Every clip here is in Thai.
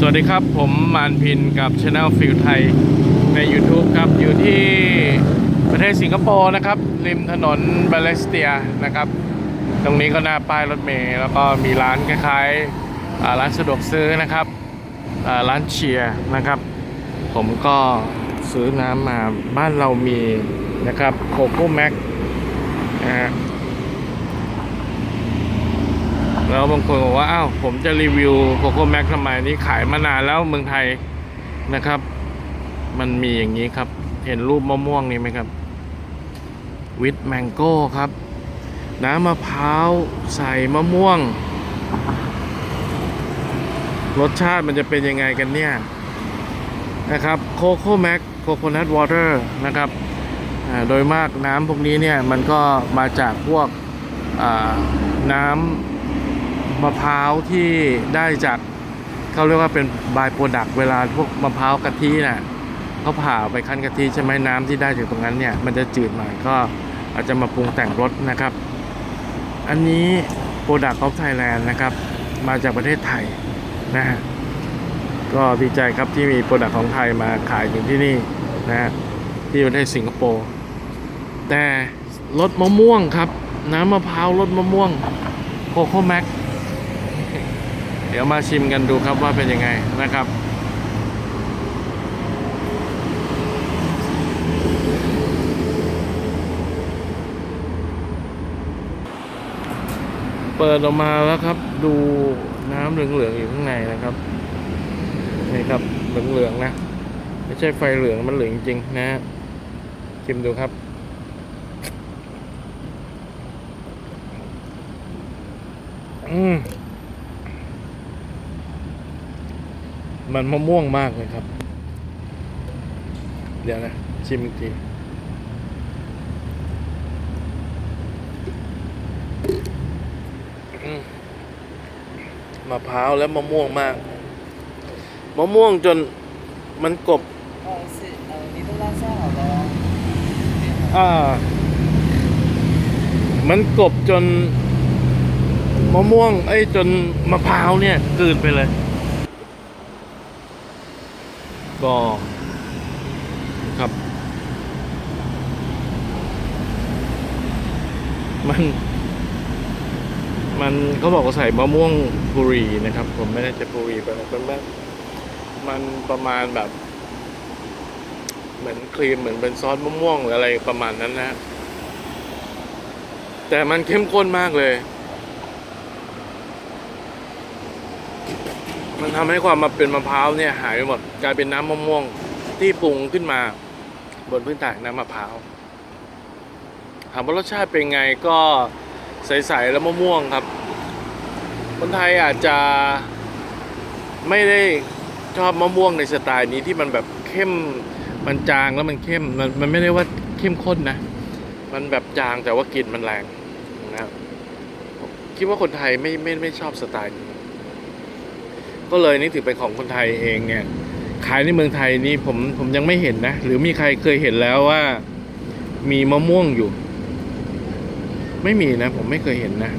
สวัสดีครับผมมานพินกับช anel ฟิลไทยใน YouTube ครับอยู่ที่ประเทศสิงคโปร์นะครับ ริมถนนบาเลสเตียนะครับ ตรงนี้ก็หน้าป้ายรถเมล์แล้วก็มีร้านคล้ายๆร้านสะดวกซื้อนะครับร้านเชียร์นะครับ ผมก็ซื้อน้ำมาบ้านเรามีนะครับโคโค่แม็กนะฮะ แล้วบางคนบอกว่าอ้าวผมจะรีวิวโคโค่แม็กทำไมนี่ขายมานานแล้วเมืองไทยนะครับ มันมีอย่างนี้ครับ เห็นรูปมะม่วงนี่ไหมครับ วิตแมงโก้ครับ น้ำมะพร้าวใส่มะม่วง รสชาติมันจะเป็นยังไงกันเนี่ยนะครับโคโค่แม็กโคโคนัทวอเตอร์นะครับโดยมากน้ำพวกนี้เนี่ยมันก็มาจากพวกน้ำ มะพร้าวที่ได้จากเขาเรียกว่าเป็นบายโปรดักต์เวลาพวกมะพร้าวกะทิน่ะเขาผ่าไปคั้นกะทิใช่ไหมน้ำที่ได้จากตรงนั้นเนี่ย มันจะจืดหน่อยก็อาจจะมาปรุงแต่งรสนะครับ อันนี้โปรดักต์ของไทยแลนด์นะครับ มาจากประเทศไทยนะฮะก็ดีใจครับที่มีโปรดักต์ของไทยมาขายถึงที่นี่นะฮะที่ประเทศสิงคโปร์แต่รสมะม่วงครับ น้ำมะพร้าวรสมะม่วงโคโค่แม็ก เดี๋ยวมาชิมกันดูครับว่าเป็นยังไงนะครับเปิดออกมาแล้วครับ ดูน้ำเหลืองๆอยู่ข้างในนะครับนี่ครับเหลืองๆนะ ไม่ใช่ไฟเหลืองมันเหลืองจริงๆนะฮะชิมดูครับ อืม มันมะม่วงมากเลยครับ เดี๋ยวนะ ชิมอีกทีมะพร้าวและมะม่วงมาก มะม่วงจนมันกบอ่า มันกบจนมะม่วงไอ้จนมะพร้าวเนี่ยกืนไปเลย ก็ครับ มัน มันเขาบอกว่าใส่มะม่วงปุรีนะครับ ผมไม่ได้จปุรีไปแล้วเป็นแบบมันประมาณแบบ เหมือนครีมเหมือนเป็นซอสมะม่วงหรืออะไรประมาณนั้นนะ แต่มันเข้มข้นมากเลย มันทำให้ความมาเป็นมะพร้าวเนี่ยหายไปหมดกลายเป็นน้ำมะม่วงที่ปรุงขึ้นมา บนพื้นฐานน้ำมะพร้าวถามว่ารสชาติเป็นไงก็ใสๆแล้วมะม่วงครับ คนไทยอาจจะไม่ได้ชอบมะม่วงในสไตล์นี้ที่มันแบบเข้มมันจางแล้วมันเข้มมันมันไม่ได้ว่าเข้มข้นนะ มันแบบจางแต่ว่ากลิ่นมันแรงนะครับคิดว่าคนไทยไม่ไม่ไม่ชอบสไตล์นี้ ก็เลยนี่ถือเป็นของคนไทยเองเนี่ยขายในเมืองไทยนี่ผมผมยังไม่เห็นนะ หรือมีใครเคยเห็นแล้วว่ามีมะม่วงอยู่ ไม่มีนะ ผมไม่เคยเห็นนะ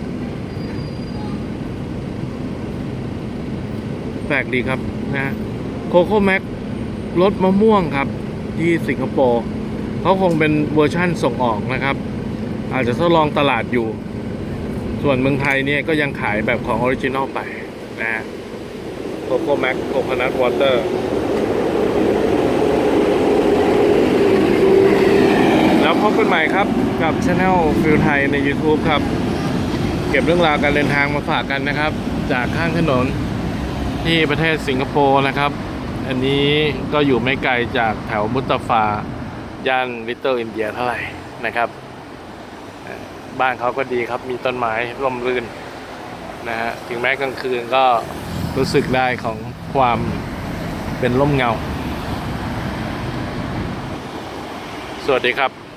แปลกดีครับนะโคโค่แม็กรสมะม่วงครับ ที่สิงคโปร์เขาคงเป็นเวอร์ชั่นส่งออกนะครับ อาจจะทดลองตลาดอยู่ ส่วนเมืองไทยเนี่ยก็ยังขายแบบของออริจินอลไปนะฮะ โคโคแม็กโคคนัทวอเตอร์แล้วพบกันใหม่ครับกับช anel ฟิลไทยใน YouTube ครับ เก็บเรื่องราวการเดินทางมาฝากกันนะครับ จากข้างถนนที่ประเทศสิงคโปร์นะครับ อันนี้ก็อยู่ไม่ไกลจากแถวมุตตาฟา ย่านลิตเติ้ลอินเดียเท่าไหร่นะครับ บ้านเขาก็ดีครับมีต้นไม้ร่มรื่นนะฮะถึงแม้กลางคืนก็ รู้สึกได้ของความเป็นร่มเงา สวัสดีครับ